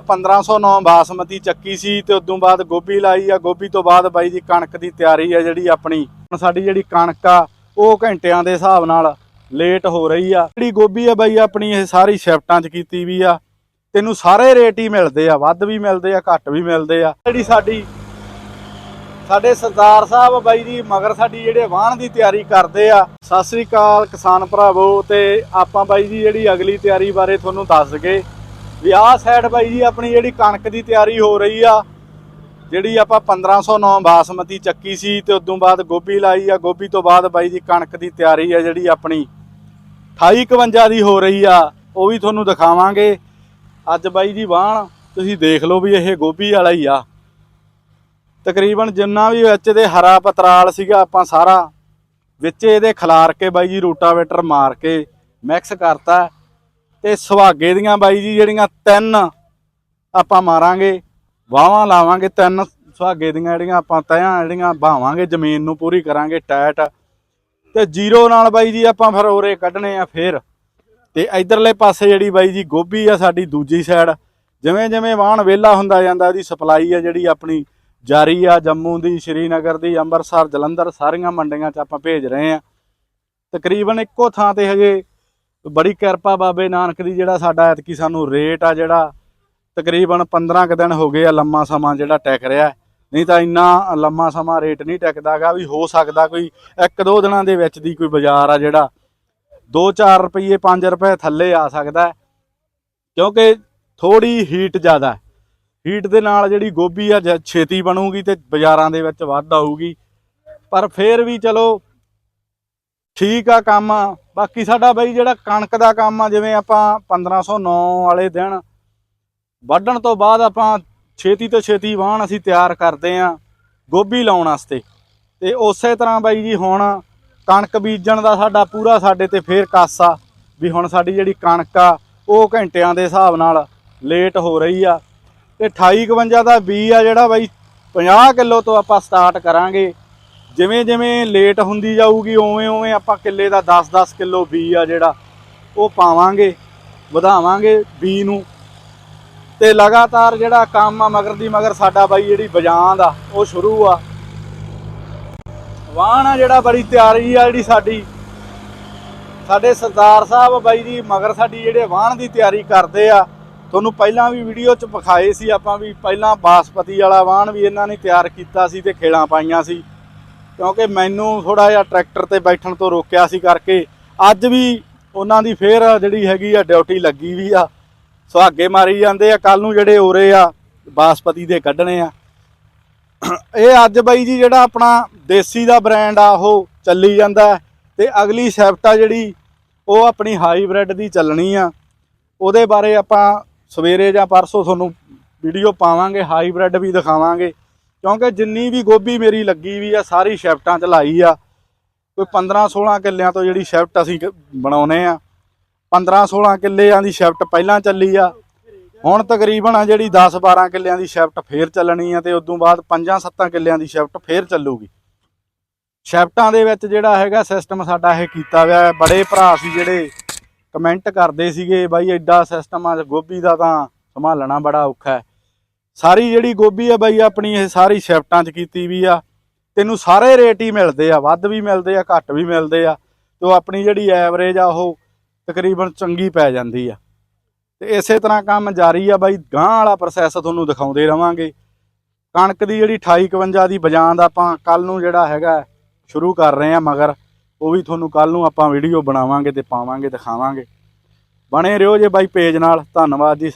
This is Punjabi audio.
1509 ਬਾਸਮਤੀ ਚੱਕੀ ਸੀ ਤੇ ਉਦੋਂ ਬਾਅਦ ਗੋਭੀ ਲਾਈ ਆ। ਗੋਭੀ ਤੋਂ ਬਾਅਦ ਬਾਈ ਜੀ ਕਣਕ ਦੀ ਤਿਆਰੀ ਆ ਜਿਹੜੀ ਆਪਣੀ। ਹੁਣ ਸਾਡੀ ਜਿਹੜੀ ਕਣਕ ਆ, ਉਹ ਘੰਟਿਆਂ ਦੇ ਹਿਸਾਬ ਨਾਲ ਲੇਟ ਹੋ ਰਹੀ ਆ। ਜਿਹੜੀ ਗੋਭੀ ਆ ਬਾਈ, ਆਪਣੀ ਇਹ ਸਾਰੀ ਸ਼ਿਫਟਾਂ 'ਚ ਕੀਤੀ ਵੀ ਆ। ਤੈਨੂੰ ਸਾਰੇ ਰੇਟ ਹੀ ਮਿਲਦੇ ਆ। ਵੱਧ ਵੀ ਮਿਲਦੇ ਆ, ਘੱਟ ਵੀ ਮਿਲਦੇ ਆ। ਜਿਹੜੀ ਸਾਡੀ, ਸਾਡੇ ਸਰਦਾਰ ਸਾਹਿਬ ਬਾਈ ਜੀ, ਮਗਰ ਸਾਡੀ ਜਿਹੜੇ ਵਾਹਣ ਦੀ ਤਿਆਰੀ ਕਰਦੇ ਆ, ਸਤਿ ਸ੍ਰੀ ਅਕਾਲ ਕਿਸਾਨ ਭਰਾਵੋ, ਤੇ ਆਪਾਂ ਬਾਈ ਜੀ ਜਿਹੜੀ ਅਗਲੀ ਤਿਆਰੀ ਬਾਰੇ ਤੁਹਾਨੂੰ ਦੱਸ ਗਏ। ਵਿਆਹ ਸਾਈਡ ਬਾਈ ਜੀ, ਆਪਣੀ ਜਿਹੜੀ ਕਣਕ ਦੀ ਤਿਆਰੀ ਹੋ ਰਹੀ ਆ, ਜਿਹੜੀ ਆਪਾਂ 1509 ਬਾਸਮਤੀ ਚੱਕੀ ਸੀ ਤੇ ਉਦੋਂ ਬਾਅਦ ਗੋਭੀ ਲਾਈ ਆ, ਗੋਭੀ ਤੋਂ ਬਾਅਦ ਬਾਈ ਜੀ ਕਣਕ ਦੀ ਤਿਆਰੀ ਆ ਜਿਹੜੀ ਆਪਣੀ। 2851 ਦੀ ਹੋ ਰਹੀ ਆ, ਉਹ ਵੀ ਤੁਹਾਨੂੰ ਦਿਖਾਵਾਂਗੇ। ਅੱਜ ਬਾਈ ਜੀ ਵਾਹਣ, ਤੁਸੀਂ ਦੇਖ ਲਓ ਵੀ ਇਹ ਗੋਭੀ ਵਾਲਾ ਹੀ ਆ। ਤਕਰੀਬਨ ਜਿੰਨਾ ਵੀ ਵਿੱਚ ਦੇ ਹਰਾ ਪਤਰਾਲ ਸੀਗਾ ਆਪਾਂ ਸਾਰਾ, ਵਿੱਚ ਇਹਦੇ ਖਿਲਾਰ ਕੇ ਬਾਈ ਜੀ ਰੂਟਾਵੇਟਰ ਮਾਰ ਕੇ ਮਿਕਸ ਕਰਤਾ। ਤੇ ਸੁਹਾਗੇ ਦੀਆਂ ਬਾਈ ਜੀ ਜਿਹੜੀਆਂ ਤਿੰਨ ਆਪਾਂ ਮਾਰਾਂਗੇ ਵਾਹਾਂ ਲਾਵਾਂਗੇ ਤਿੰਨ ਸੁਹਾਗੇ ਦੀਆਂ ਜਿਹੜੀਆਂ ਆਪਾਂ ਤਹਾਂ ਜਿਹੜੀਆਂ ਬਾਵਾਂਗੇ, ਜ਼ਮੀਨ ਨੂੰ ਪੂਰੀ ਕਰਾਂਗੇ ਟਾਈਟ ਤੇ ਜ਼ੀਰੋ ਨਾਲ ਬਾਈ ਜੀ ਆਪਾਂ ਫਿਰ ਉਰੇ ਕੱਢਣੇ ਆ ਫੇਰ। ਤੇ ਇਧਰਲੇ ਪਾਸੇ ਜਿਹੜੀ ਬਾਈ ਜੀ ਗੋਭੀ ਆ ਸਾਡੀ ਦੂਜੀ ਸਾਈਡ ਜਿਵੇਂ ਜਿਵੇਂ ਵਾਹਣ ਵਿਹਲਾ ਹੁੰਦਾ ਜਾਂਦਾ, ਉਹਦੀ ਸਪਲਾਈ ਆ ਜਿਹੜੀ ਆਪਣੀ ਜਾਰੀ ਆ, ਜੰਮੂ ਦੀ, ਸ਼੍ਰੀਨਗਰ ਦੀ, ਅੰਮ੍ਰਿਤਸਰ, ਜਲੰਧਰ, ਸਾਰੀਆਂ ਮੰਡੀਆਂ 'ਚ ਆਪਾਂ ਭੇਜ ਰਹੇ ਆ। ਤਕਰੀਬਨ ਇੱਕੋ ਥਾਂ ਤੇ ਹਜੇ ਬੜੀ ਕਿਰਪਾ ਬਾਬੇ ਨਾਨਕ ਦੀ ਜਿਹੜਾ ਸਾਡਾ ਐਤਕੀ ਸਾਨੂੰ ਰੇਟ ਆ ਜਿਹੜਾ ਤਕਰੀਬਨ 15 ਕੁ ਦਿਨ ਹੋ ਗਏ ਆ ਲੰਮਾ ਸਮਾਂ ਜਿਹੜਾ ਟਿਕ ਰਿਹਾ। ਨਹੀਂ ਤਾਂ ਇੰਨਾ ਲੰਮਾ ਸਮਾਂ ਰੇਟ ਨਹੀਂ ਟਿਕਦਾਗਾ ਵੀ ਹੋ ਸਕਦਾ ਕੋਈ ਇੱਕ ਦੋ ਦਿਨਾਂ ਦੇ ਵਿੱਚ ਦੀ ਕੋਈ ਬਾਜ਼ਾਰ ਆ ਜਿਹੜਾ। 2-4 ਰੁਪਏ 5 ਰੁਪਏ ਥੱਲੇ ਆ ਸਕਦਾ ਕਿਉਂਕਿ ਥੋੜੀ ਹੀਟ ਜ਼ਿਆਦਾ ਹੀਟ ਦੇ ਨਾਲ ਜਿਹੜੀ ਗੋਭੀ ਆ, ਜ- ਛੇਤੀ ਬਣੂਗੀ ਤੇ ਬਾਜ਼ਾਰਾਂ ਦੇ ਵਿੱਚ ਵੱਧ ਆਊਗੀ। ਪਰ ਫੇਰ ਵੀ ਚਲੋ ਠੀਕ ਆ ਕੰਮ ਬਾਕੀ ਸਾਡਾ ਬਈ ਜਿਹੜਾ ਕਣਕ ਦਾ ਕੰਮ ਆ, ਜਿਵੇਂ ਆਪਾਂ 1509 ਵਾਲੇ ਦਿਨ, ਵੱਢਣ ਤੋਂ ਬਾਅਦ ਆਪਾਂ ਛੇਤੀ ਤੋਂ ਛੇਤੀ ਵਾਹਣ ਅਸੀਂ ਤਿਆਰ ਕਰਦੇ ਆ, ਗੋਭੀ ਲਾਉਣ ਵਾਸਤੇ। ਤੇ ਉਸੇ ਤਰ੍ਹਾਂ ਬਾਈ ਜੀ ਹੁਣ ਕਣਕ ਬੀਜਣ ਦਾ ਸਾਡਾ ਪੂਰਾ ਸਾਡੇ ਤੇ ਫੇਰ ਕਾਸਾ ਵੀ ਹੁਣ ਸਾਡੀ ਜਿਹੜੀ ਕਣਕ ਆ, ਉਹ ਘੰਟਿਆਂ ਦੇ ਹਿਸਾਬ ਨਾਲ ਲੇਟ ਹੋ ਰਹੀ ਆ। ਤੇ 2851 ਦਾ ਬੀ ਆ ਜਿਹੜਾ ਬਾਈ 50 ਕਿਲੋ ਤੋਂ ਆਪਾਂ ਸਟਾਰਟ ਕਰਾਂਗੇ। ਜਿਵੇਂ ਜਿਵੇਂ ਲੇਟ ਹੁੰਦੀ ਜਾਊਗੀ, ਉਵੇਂ ਉਵੇਂ ਆਪਾਂ ਕਿੱਲੇ ਦਾ 10-10 ਕਿਲੋ ਬੀ ਆ ਜਿਹੜਾ, ਉਹ ਪਾਵਾਂਗੇ, ਵਧਾਵਾਂਗੇ ਬੀ ਨੂੰ। ਤੇ ਲਗਾਤਾਰ ਜਿਹੜਾ ਕੰਮ ਆ, ਮਗਰ ਦੀ ਮਗਰ ਸਾਡਾ ਬਾਈ ਜਿਹੜੀ ਬਜਾਨ ਆ, ਉਹ ਸ਼ੁਰੂ ਆ। ਵਾਹਣ ਆ ਜਿਹੜਾ ਬੜੀ ਤਿਆਰੀ ਆ ਜਿਹੜੀ ਸਾਡੀ। ਸਾਡੇ ਸਰਦਾਰ ਸਾਹਿਬ ਬਾਈ ਜੀ ਮਗਰ ਸਾਡੀ ਜਿਹੜੇ ਵਾਹਣ ਦੀ ਤਿਆਰੀ ਕਰਦੇ ਆ, ਤੁਹਾਨੂੰ ਪਹਿਲਾਂ ਵੀ ਵੀਡੀਓ ਚ ਵਿਖਾਏ ਸੀ ਆਪਾਂ ਵੀ ਪਹਿਲਾਂ ਬਾਸਪਤੀ ਵਾਲਾ ਵਾਹਣ ਵੀ ਇਹਨਾਂ ਨੇ ਤਿਆਰ ਕੀਤਾ ਸੀ ਤੇ ਖੇਲਾਂ ਪਾਈਆਂ ਸੀ। ਕਿਉਂਕਿ ਮੈਨੂੰ ਥੋੜਾ ਜਿਹਾ ਟਰੈਕਟਰ ਤੇ ਬੈਠਣ ਤੋਂ ਰੋਕਿਆ ਸੀ ਕਰਕੇ, ਅੱਜ ਵੀ ਉਹਨਾਂ ਦੀ ਫੇਰ ਜਿਹੜੀ ਹੈਗੀ ਆ ਡਿਊਟੀ ਲੱਗੀ ਵੀ ਆ। ਸੁਹਾਗੇ ਮਾਰੀ ਜਾਂਦੇ ਆ ਕੱਲ ਨੂੰ ਜਿਹੜੇ ਉਰੇ ਆ, ਬਾਸਪਤੀ ਦੇ ਕੱਢਣੇ ਆ। ਇਹ ਅੱਜ ਬਾਈ ਜੀ ਜਿਹੜਾ ਆਪਣਾ ਦੇਸੀ ਦਾ ਬ੍ਰਾਂਡ ਆ, ਉਹ ਚੱਲੀ ਜਾਂਦਾ ਹੈ ਤੇ ਅਗਲੀ ਸੈਫਟ ਆ ਜਿਹੜੀ, ਉਹ ਆਪਣੀ ਹਾਈਬ੍ਰਿਡ ਦੀ ਚੱਲਣੀ ਆ। ਉਹਦੇ ਬਾਰੇ ਆਪਾਂ ਸਵੇਰੇ ਜਾਂ ਪਰਸੋਂ ਤੁਹਾਨੂੰ ਵੀਡੀਓ ਪਾਵਾਂਗੇ, ਹਾਈਬ੍ਰਿਡ ਵੀ ਦਿਖਾਵਾਂਗੇ। ਕਿਉਂਕਿ ਜਿੰਨੀ ਵੀ ਗੋਭੀ ਮੇਰੀ ਲੱਗੀ ਵੀ ਆ, ਸਾਰੀ ਸ਼ਿਫਟਾਂ ਚ ਲਾਈ ਆ। ਕੋਈ 15 16 ਕਿੱਲਿਆਂ ਤੋਂ ਜਿਹੜੀ ਸ਼ਿਫਟ ਅਸੀਂ ਕ- ਬਣਾਉਨੇ ਆ। 15 16 ਕਿੱਲਿਆਂ ਦੀ ਸ਼ਿਫਟ ਪਹਿਲਾਂ ਚੱਲੀ ਆ। ਹੁਣ ਤਕਰੀਬਨ ਆ ਜਿਹੜੀ 10 12 ਕਿੱਲਿਆਂ ਦੀ ਸ਼ਿਫਟ ਫੇਰ ਚੱਲਣੀ ਆ ਤੇ ਉਦੋਂ ਬਾਅਦ 5 7 ਕਿੱਲਿਆਂ ਦੀ ਸ਼ਿਫਟ ਫੇਰ ਚੱਲੂਗੀ। ਸ਼ਿਫਟਾਂ ਦੇ ਵਿੱਚ ਜਿਹੜਾ ਹੈਗਾ ਸਿਸਟਮ ਸਾਡਾ ਇਹ ਕੀਤਾ ਹੋਇਆ ਬੜੇ ਭਰਾ ਸੀ ਜਿਹੜੇ ਕਮੈਂਟ ਕਰਦੇ ਸੀਗੇ, ਬਾਈ ਐਡਾ ਸਿਸਟਮ ਆ, ਗੋਭੀ ਦਾ ਤਾਂ ਸੰਭਾਲਣਾ ਬੜਾ ਔਖਾ ਹੈ। ਸਾਰੀ ਜਿਹੜੀ ਗੋਭੀ ਆ ਬਾਈ, ਆਪਣੀ ਇਹ ਸਾਰੀ ਸ਼ਿਫਟਾਂ 'ਚ ਕੀਤੀ ਵੀ ਆ। ਤੈਨੂੰ ਸਾਰੇ ਰੇਟ ਹੀ ਮਿਲਦੇ ਆ, ਵੱਧ ਵੀ ਮਿਲਦੇ ਆ, ਘੱਟ ਵੀ ਮਿਲਦੇ ਆ। ਤੇ ਉਹ ਆਪਣੀ ਜਿਹੜੀ ਐਵਰੇਜ ਆ, ਉਹ ਤਕਰੀਬਨ ਚੰਗੀ ਪੈ ਜਾਂਦੀ ਆ। ਤੇ ਇਸੇ ਤਰ੍ਹਾਂ ਕੰਮ ਜਾਰੀ ਆ ਬਾਈ ਗਾਂ ਵਾਲਾ ਪ੍ਰੋਸੈਸ ਤੁਹਾਨੂੰ ਦਿਖਾਉਂਦੇ ਰਵਾਂਗੇ। ਕਣਕ ਦੀ ਜਿਹੜੀ 2851 ਦੀ ਬਜਾਨ ਦਾ ਆਪਾਂ ਕੱਲ ਨੂੰ ਜਿਹੜਾ ਹੈਗਾ, ਸ਼ੁਰੂ ਕਰ ਰਹੇ ਆ ਮਗਰ, ਉਹ ਵੀ ਤੁਹਾਨੂੰ ਕੱਲ ਨੂੰ ਆਪਾਂ ਵੀਡੀਓ ਬਣਾਵਾਂਗੇ ਤੇ ਪਾਵਾਂਗੇ, ਦਿਖਾਵਾਂਗੇ। ਬਣੇ ਰਹੋ ਜੇ ਬਾਈ ਪੇਜ ਨਾਲ। ਧੰਨਵਾਦ ਜੀ